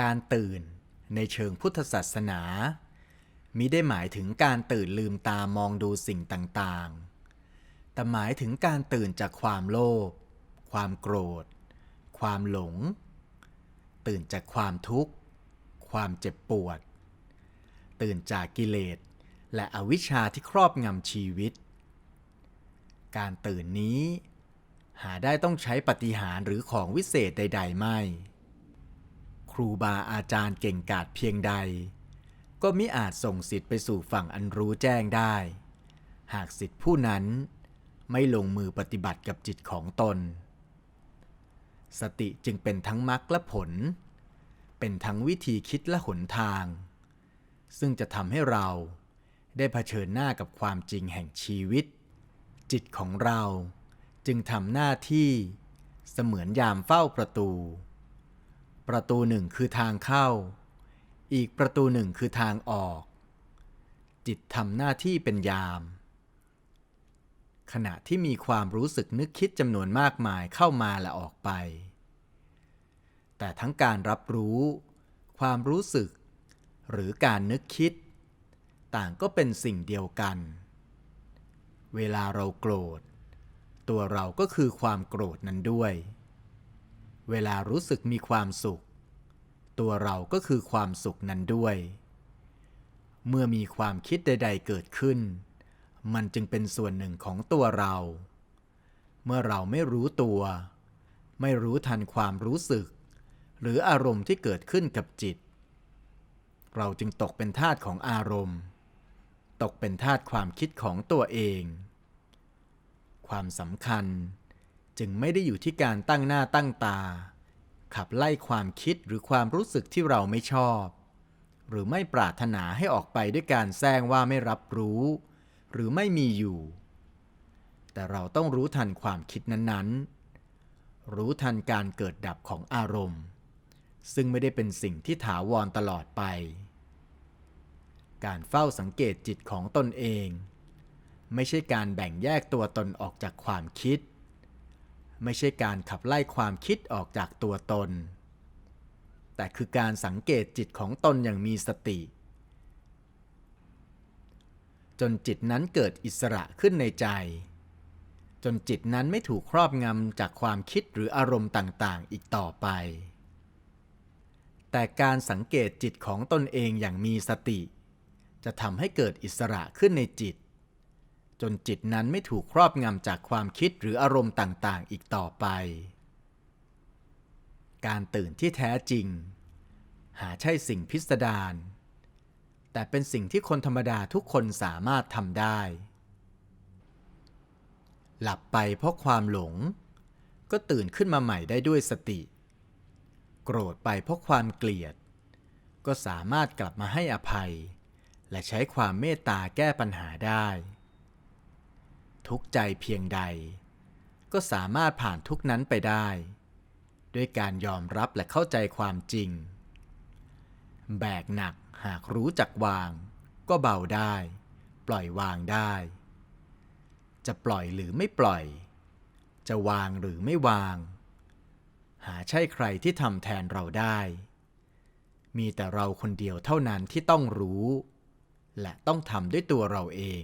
การตื่น ในเชิงพุทธศาสนา มิได้หมายถึงการตื่นลืมตามองดูสิ่งต่างๆ แต่หมายถึงการตื่นจากความโลภ ความโกรธ ความหลง ตื่นจากความทุกข์ ความเจ็บปวด ตื่นจากกิเลส และอวิชชาที่ครอบงำชีวิต การตื่นนี้หาได้ต้องใช้ปฏิหารหรือของวิเศษใด ๆ ไม่ รูบาอาจารย์เก่งกาจเพียงใด ก็มิอาจส่งสิทธิ์ไปสู่ฝั่งอันรู้แจ้งได้ หากสิทธิผู้นั้นไม่ลงมือปฏิบัติกับจิตของตน สติจึงเป็นทั้งมรรคและผล เป็นทั้งวิธีคิดและหนทาง ซึ่งจะทำให้เราได้เผชิญหน้ากับความจริงแห่งชีวิต จิตของเราจึงทำหน้าที่เสมือนยามเฝ้าประตู ประตูหนึ่งคือทางเข้า อีกประตูหนึ่งคือทางออก จิตทำหน้าที่เป็นยาม ขณะที่มีความรู้สึกนึกคิดจำนวนมากมายเข้ามาและออกไป แต่ทั้งการรับรู้ ความรู้สึก หรือการนึกคิด ต่างก็เป็นสิ่งเดียวกัน เวลาเราโกรธ ตัวเราก็คือความโกรธนั้นด้วย เวลารู้สึกมีความสุข ตัวเราก็คือความสุขนั้นด้วย เมื่อมีความคิดใด ๆ เกิดขึ้น มันจึงเป็นส่วนหนึ่งของตัวเรา เมื่อเราไม่รู้ตัว ไม่รู้ทันความรู้สึก หรืออารมณ์ที่เกิดขึ้นกับจิต เราจึงตกเป็นทาสของอารมณ์ ตกเป็นทาสความคิดของตัวเอง ความสำคัญ จึงไม่ได้อยู่ที่การตั้งหน้าตั้งตา ขับไล่ความคิดหรือความรู้สึกที่เราไม่ชอบ หรือไม่ปรารถนาให้ออกไปด้วยการแซงว่าไม่รับรู้ หรือไม่มีอยู่ แต่เราต้องรู้ทันความคิดนั้นๆ รู้ทันการเกิดดับของอารมณ์ ซึ่งไม่ได้เป็นสิ่งที่ถาวรตลอดไป การเฝ้าสังเกตจิตของตนเอง ไม่ใช่การแบ่งแยกตัวตนออกจากความคิด ไม่ใช่การขับไล่ความคิดออกจากตัวตน แต่คือการสังเกตจิตของตนอย่างมีสติ จนจิตนั้นเกิดอิสระขึ้นในใจ จนจิตนั้นไม่ถูกครอบงำจากความคิดหรืออารมณ์ต่างๆ อีกต่อไป แต่การสังเกตจิตของตนเองอย่างมีสติ จะทำให้เกิดอิสระขึ้นในจิต จนจิตนั้นไม่ถูกครอบงำจากความคิดหรืออารมณ์ต่างๆ อีกต่อไป การตื่นที่แท้จริง หาใช่สิ่งพิสดารแต่เป็นสิ่งที่คนธรรมดาทุกคนสามารถทำได้ หลับไปเพราะความหลง ก็ตื่นขึ้นมาใหม่ได้ด้วยสติ โกรธไปเพราะความเกลียด ก็สามารถกลับมาให้อภัย และใช้ความเมตตาแก้ปัญหาได้ ทุกข์ใจเพียงใด ก็สามารถผ่านทุกนั้นไปได้ ด้วยการยอมรับและเข้าใจความจริง แบกหนักหากรู้จักวาง ก็เบาได้ ปล่อยวางได้ จะปล่อยหรือไม่ปล่อย จะวางหรือไม่วาง หาใช่ใครที่ทำแทนเราได้ มีแต่เราคนเดียวเท่านั้นที่ต้องรู้ และต้องทำด้วยตัวเราเอง